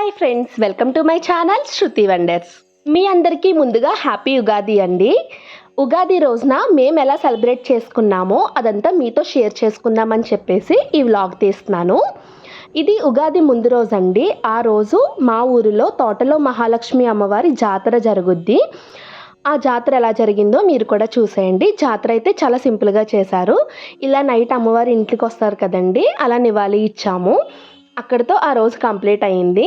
Hi friends welcome to my channel Shruti Wonders మీ అందరికీ ముందుగా happy Ugadi అండి. ఉగాది రోజున మేము ఎలా సెలబ్రేట్ చేసుకున్నామో అదంతా మీతో షేర్ చేసుకుందామని చెప్పేసి ఈ వ్లాగ్ తీస్తున్నాను. ఇది ఉగాది ముందు రోజు అండి. ఆ రోజు మా ఊరిలో తోటలో మహాలక్ష్మి అమ్మవారి జాతర జరుగుద్ది. ఆ జాతర ఎలా జరిగిందో మీరు కూడా చూసేయండి. జాతర అయితే చాలా సింపుల్గా చేశారు. ఇలా నైట్ అమ్మవారి ఇంటికి వస్తారు కదండి. అలా నివాళి ఇచ్చాము. అక్కడితో ఆ రోజు కంప్లీట్ అయింది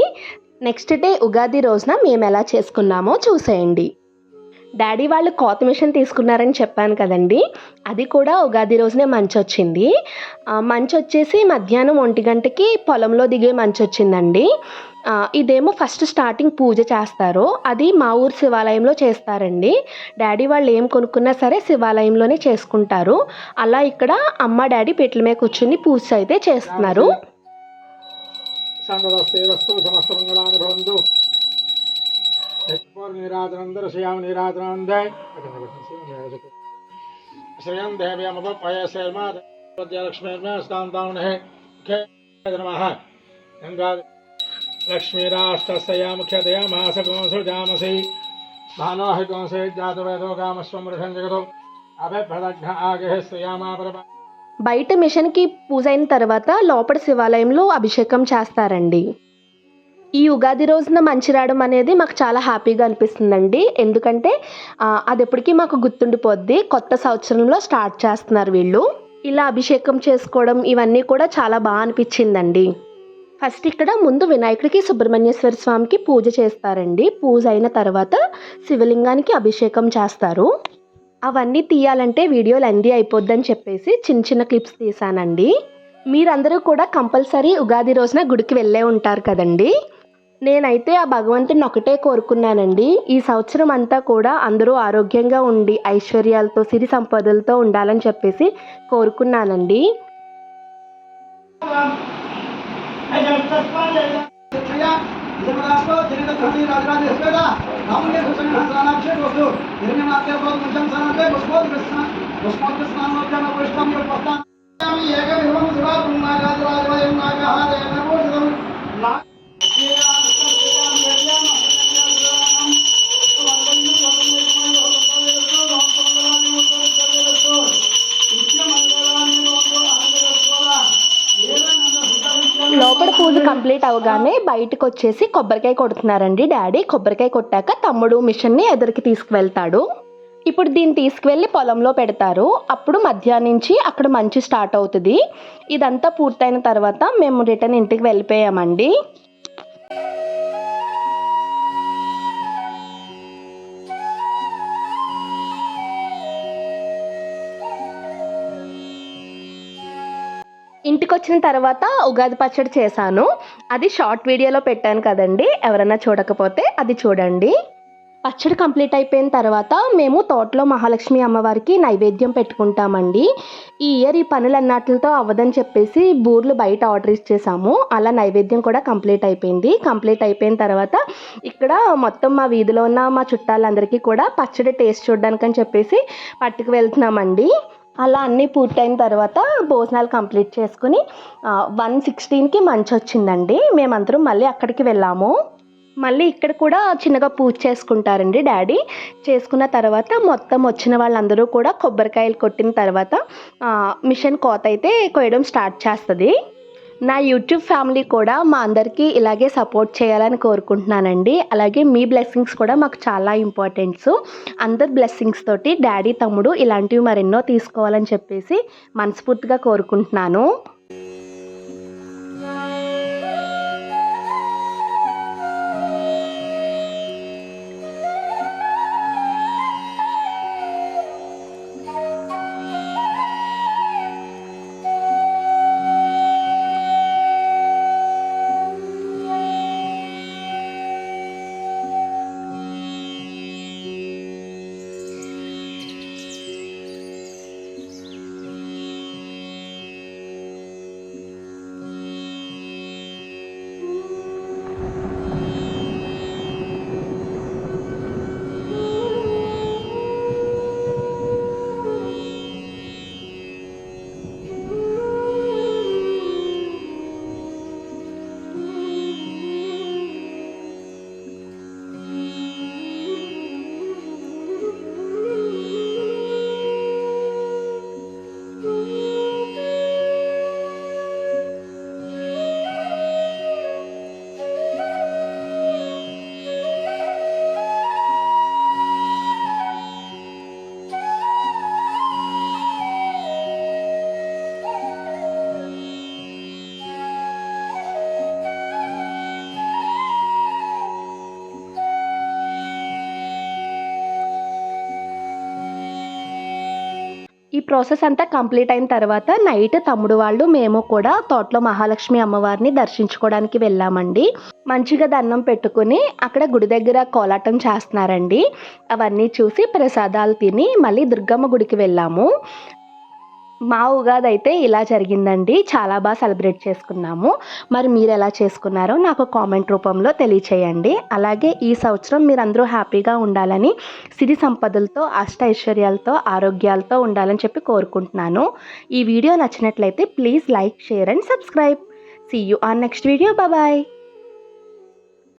నెక్స్ట్ డే ఉగాది రోజున మేము ఎలా చేసుకున్నామో చూసేయండి. డాడీ వాళ్ళు కోత మిషన్ తీసుకున్నారని చెప్పాను కదండి. అది కూడా ఉగాది రోజునే మంచి వచ్చింది. మంచి వచ్చేసి మధ్యాహ్నం ఒంటి గంటకి పొలంలో దిగే మంచి వచ్చిందండి. ఇదేమో ఫస్ట్ స్టార్టింగ్ పూజ చేస్తారు. అది మా ఊరు శివాలయంలో చేస్తారండి. డాడీ వాళ్ళు ఏం కొనుక్కున్నా సరే శివాలయంలోనే చేసుకుంటారు. అలా ఇక్కడ అమ్మ డాడీ పెట్ల మీద కూర్చుని పూజ అయితే చేస్తున్నారు. सांगदस्तेरस्तु समस्तमङ्गलानि भवन्तु। निराजनन्दर श्रियाँ श्रियं देव्यमपयसेर्मा लक्ष्मीराष्टस्यया मुख्यतया महासगोंसृजामसि गोंसे जातवेदो कामस्वमृषं जगतो। आगेः బయట మిషన్కి పూజ అయిన తర్వాత లోపల శివాలయంలో అభిషేకం చేస్తారండి. ఈ ఉగాది రోజున మంచి రావడం అనేది మాకు చాలా హ్యాపీగా అనిపిస్తుందండి. ఎందుకంటే అది ఎప్పటికీ మాకు గుర్తుండిపోద్ది. కొత్త సంవత్సరంలో స్టార్ట్ చేస్తున్నారు వీళ్ళు. ఇలా అభిషేకం చేసుకోవడం ఇవన్నీ కూడా చాలా బాగా అనిపించిందండి. ఫస్ట్ ఇక్కడ ముందు వినాయకుడికి సుబ్రహ్మణ్యేశ్వర స్వామికి పూజ చేస్తారండి. పూజ అయిన తర్వాత శివలింగానికి అభిషేకం చేస్తారు. అవన్నీ తీయాలంటే వీడియో లెందీ అయిపోద్దని చెప్పేసి చిన్న చిన్న క్లిప్స్ తీసానండి. మీరందరూ కూడా కంపల్సరీ ఉగాది రోజున గుడికి వెళ్ళే ఉంటారు కదండి. నేనైతే ఆ భగవంతుని ఒకటే కోరుకున్నానండి. ఈ సంవత్సరం అంతా కూడా అందరూ ఆరోగ్యంగా ఉండి ఐశ్వర్యాలతో సిరి సంపదలతో ఉండాలని చెప్పేసి కోరుకున్నానండి. లోపల పూజ కంప్లీట్ అవగానే బయటకు వచ్చేసి కొబ్బరికాయ కొడుతున్నారండి. డాడీ కొబ్బరికాయ కొట్టాక తమ్ముడు మిషన్ని ఎదురికి తీసుకువెళ్తాడు. ఇప్పుడు దీన్ని తీసుకువెళ్ళి పొలంలో పెడతారు. అప్పుడు మధ్యాహ్నం నుంచి అక్కడ మంచి స్టార్ట్ అవుతుంది. ఇదంతా పూర్తయిన తర్వాత మేము రిటర్న్ ఇంటికి వెళ్ళిపోయామండి. ఇంటికి వచ్చిన తర్వాత ఉగాది పచ్చడి చేశాను. అది షార్ట్ వీడియోలో పెట్టాను కదండి. ఎవరైనా చూడకపోతే అది చూడండి. పచ్చడి కంప్లీట్ అయిపోయిన తర్వాత మేము తోటలో మహాలక్ష్మి అమ్మవారికి నైవేద్యం పెట్టుకుంటామండి. ఈ ఇయర్ ఈ పనులన్నిటితో అవ్వదని చెప్పేసి బూర్లు బయట ఆర్డర్ ఇచ్చేసాము. అలా నైవేద్యం కూడా కంప్లీట్ అయిపోయింది. కంప్లీట్ అయిపోయిన తర్వాత ఇక్కడ మొత్తం మా వీధిలో ఉన్న మా చుట్టాలందరికీ కూడా పచ్చడి టేస్ట్ చూడడానికని చెప్పేసి పట్టుకు వెళ్తున్నామండి. అలా అన్నీ పూర్తయిన తర్వాత భోజనాలు కంప్లీట్ చేసుకుని వన్ సిక్స్టీన్కి మంచి వచ్చిందండి మేమందరం మళ్ళీ అక్కడికి వెళ్ళాము. మళ్ళీ ఇక్కడ కూడా చిన్నగా పూజ చేసుకుంటారండి డాడీ. చేసుకున్న తర్వాత మొత్తం వచ్చిన వాళ్ళందరూ కూడా కొబ్బరికాయలు కొట్టిన తర్వాత మిషన్ కోత అయితే కొయ్యడం స్టార్ట్ చేస్తుంది. నా యూట్యూబ్ ఫ్యామిలీ కూడా మా అందరికీ ఇలాగే సపోర్ట్ చేయాలని కోరుకుంటున్నానండి. అలాగే మీ బ్లెస్సింగ్స్ కూడా మాకు చాలా ఇంపార్టెంట్స్. అందరి బ్లెస్సింగ్స్ తోటి డాడీ తమ్ముడు ఇలాంటివి మరెన్నో తీసుకోవాలని చెప్పేసి మనస్ఫూర్తిగా కోరుకుంటున్నాను. ఈ ప్రాసెస్ అంతా కంప్లీట్ అయిన తర్వాత నైట్ తమ్ముడు వాళ్ళు మేము కూడా తోటలో మహాలక్ష్మి అమ్మవారిని దర్శించుకోవడానికి వెళ్ళామండి. మంచిగా దండం పెట్టుకుని అక్కడ గుడి దగ్గర కోలాటం చేస్తున్నారండి. అవన్నీ చూసి ప్రసాదాలు తిని మళ్ళీ దుర్గమ్మ గుడికి వెళ్ళాము. మా ఉగాది అయితే ఇలా జరిగిందండి. చాలా బాగా సెలబ్రేట్ చేసుకున్నాము. మరి మీరు ఎలా చేసుకున్నారో నాకు కామెంట్ రూపంలో తెలియచేయండి. అలాగే ఈ సంవత్సరం మీరందరూ హ్యాపీగా ఉండాలని సిరి సంపదలతో అష్ట ఐశ్వర్యాలతో ఆరోగ్యాలతో ఉండాలని చెప్పి కోరుకుంటున్నాను. ఈ వీడియో నచ్చినట్లయితే please like share and subscribe. See you on next video bye